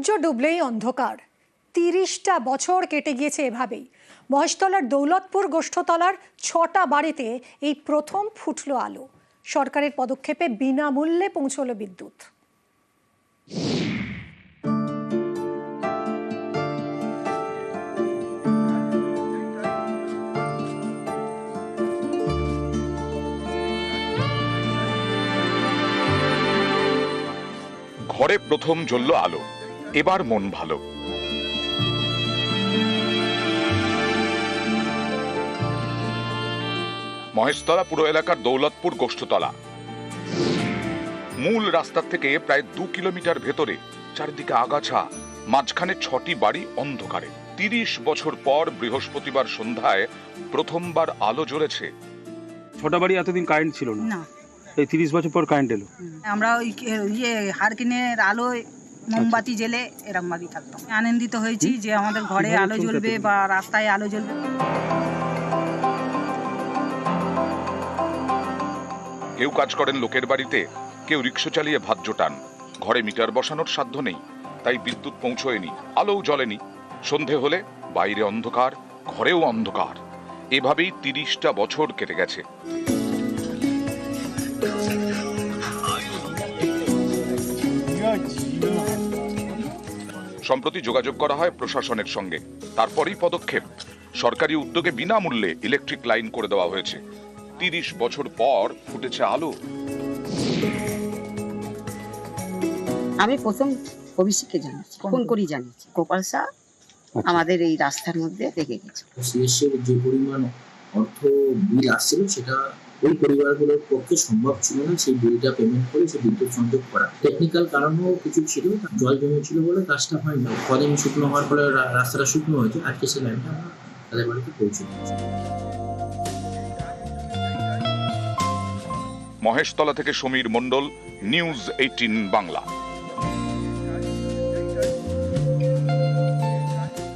সূর্য ডুবলেই অন্ধকার। তিরিশটা বছর কেটে গিয়েছে এভাবেই। মহেশতলার দৌলতপুর গোষ্ঠতলার ছটা বাড়িতে এই প্রথম ফুটলো আলো। সরকারের পদক্ষেপে বিনামূল্যে পৌঁছলো বিদ্যুৎ। ঘরে প্রথম জ্বলল আলো। এবার মন ভালো। মহেশতলা পুরো এলাকার দৌলতপুর গোষ্ঠতলা। মূল রাস্তার থেকে প্রায় দু কিলোমিটার ভেতরে চারিদিকে আগাছা মাঝখানে ছটি বাড়ি অন্ধকারে। তিরিশ বছর পর বৃহস্পতিবার সন্ধ্যায় প্রথমবার আলো জ্বলেছে। ছটা বাড়ি এতদিন কারেন্ট ছিল না। এই তিরিশ বছর পর কারেন্ট এলো। আমরা ওই ইয়ে হারকিনের আলোয় মোমবাতি জেলে এরকম ভাবেই থাকতাম আনন্দিত হয়েছি যে আমাদের ঘরে আলো জ্বলবে বা রাস্তায় আলো জ্বলবে। কেউ কাজ করেন লোকের বাড়িতে কেউ রিক্সা চালিয়ে ভাত জোটান ঘরে মিটার বসানোর সাধ্য নেই তাই বিদ্যুৎ পৌঁছয়নি আলোও জ্বলেনি। সন্ধে হলে বাইরে অন্ধকার ঘরেও অন্ধকার। এভাবেই তিরিশটা বছর কেটে গেছে। সম্প্রতি যোগাযোগ করা হয় প্রশাসনের সঙ্গে। তারপরেই পদক্ষেপ। সরকারি উদ্যোগে বিনামূল্যে ইলেকট্রিক লাইন করে দেওয়া হয়েছে। তিরিশ বছর পর ফুটেছে আলো। আমি প্রথম অভিষেককে জানিয়েছি ফোন করি জানিয়েছি। গোপাল শাহ আমাদের এই রাস্তার মধ্যে দেখে গেছে। যে পরিমাণ অর্থ বিল আসছিল সেটা ওই পরিবারগুলোর পক্ষে সম্ভব ছিল না সেই বিলটা পেমেন্ট করে সেই বিদ্যুৎ সংযোগ করা। টেকনিক্যাল কারণও কিছু ছিল, জল জমেছিল বলে কাজটা হয়নি। কদিন শুকনো হওয়ার পরে রাস্তাটা শুকনো হয়েছে, আজকে সেই লাইনটা তাদের বাড়িতে পৌঁছে মহেশতলা থেকে সমীর মণ্ডল, নিউজ এইটিন বাংলা।